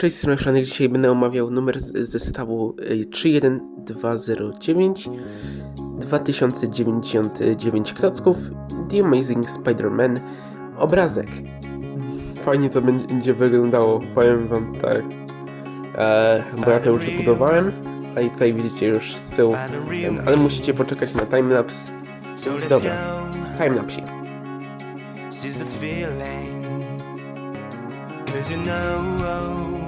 Cześć, strony. Dzisiaj będę omawiał numer zestawu y, 31209 2099 klocków The Amazing Spider-Man obrazek. Fajnie to będzie wyglądało, powiem wam tak. E, bo ja to już zbudowałem, a i tutaj widzicie już z tyłu. Ale musicie poczekać na timelapse. Dobra, timelapse. Cause you know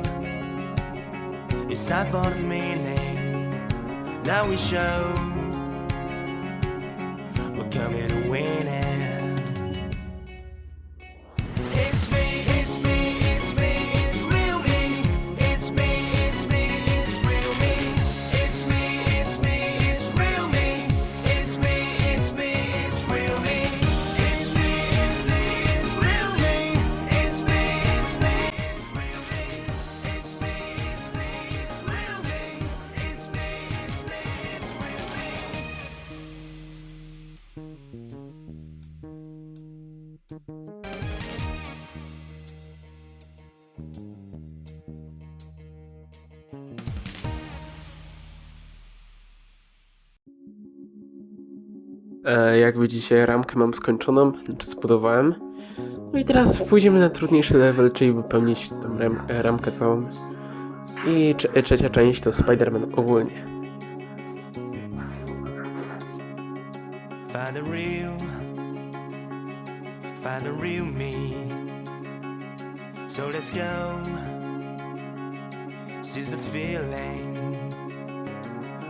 it's time for the meaning. Now we show we're coming to win jak widzicie, ramkę mam skończoną, znaczy zbudowałem. No i teraz pójdziemy na trudniejszy level, czyli wypełnić tą ram e, ramkę całą. I trze trzecia część to Spider-Man ogólnie. Find the real, find the real me. So let's go, seize the feeling.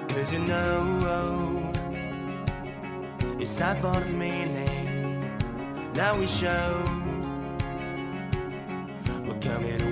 Cause you know it's time for the meaning. Now we show we're coming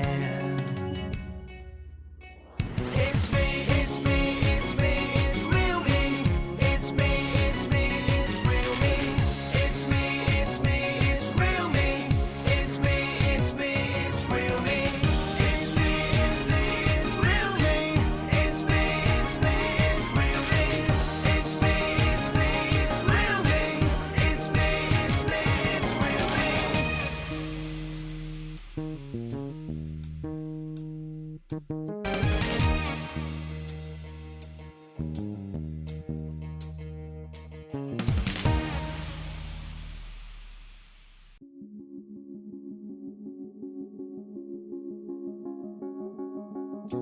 Find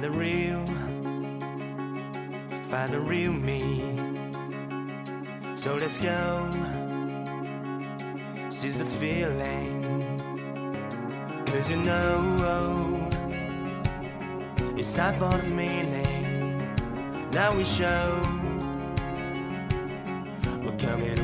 the real, find the real me. So let's go, seize the feeling. Cause you know, oh, it's time for the meaning. Now we show, we're coming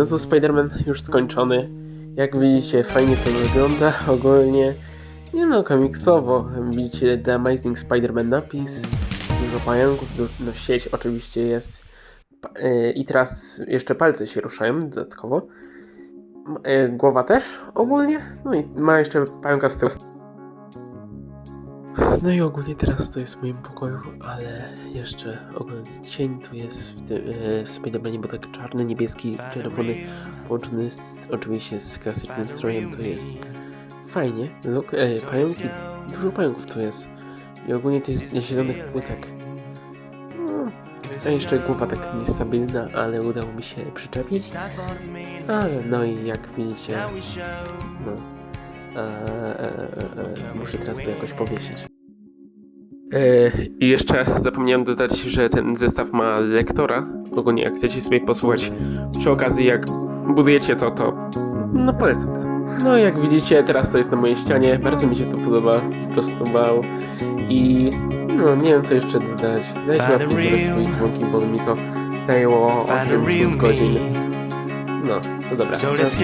No to Spider-Man już skończony. Jak widzicie, fajnie to wygląda ogólnie. Nie no, komiksowo. Widzicie The Amazing Spider-Man napis. Dużo pająków, no sieć oczywiście jest. E, I teraz jeszcze palce się ruszają dodatkowo. E, Głowa też ogólnie. No i ma jeszcze pająka z tyłu. No i ogólnie teraz to jest w moim pokoju, ale jeszcze ogólnie cień tu jest w, tym, e, bo tak czarny, niebieski, czerwony połączony z, oczywiście z klasycznym strojem to jest fajnie. E, pająki, dużo pająków tu jest. I ogólnie tych zielonych płytek. No, a jeszcze głowa tak niestabilna, ale udało mi się przyczepić. Ale no i jak widzicie, no, muszę teraz to jakoś powiesić. E, I jeszcze zapomniałem dodać, że ten zestaw ma lektora. Ogólnie jak chcecie sobie posłuchać przy okazji jak budujecie to, to no polecam. No jak widzicie teraz to jest na mojej ścianie, bardzo mi się to podoba, po prostu wow. I no nie wiem co jeszcze dodać. Dajcie łapki górę swoich dzwonki, bo mi to zajęło Find the 8 real plus godzin. No, to dobra, So teraz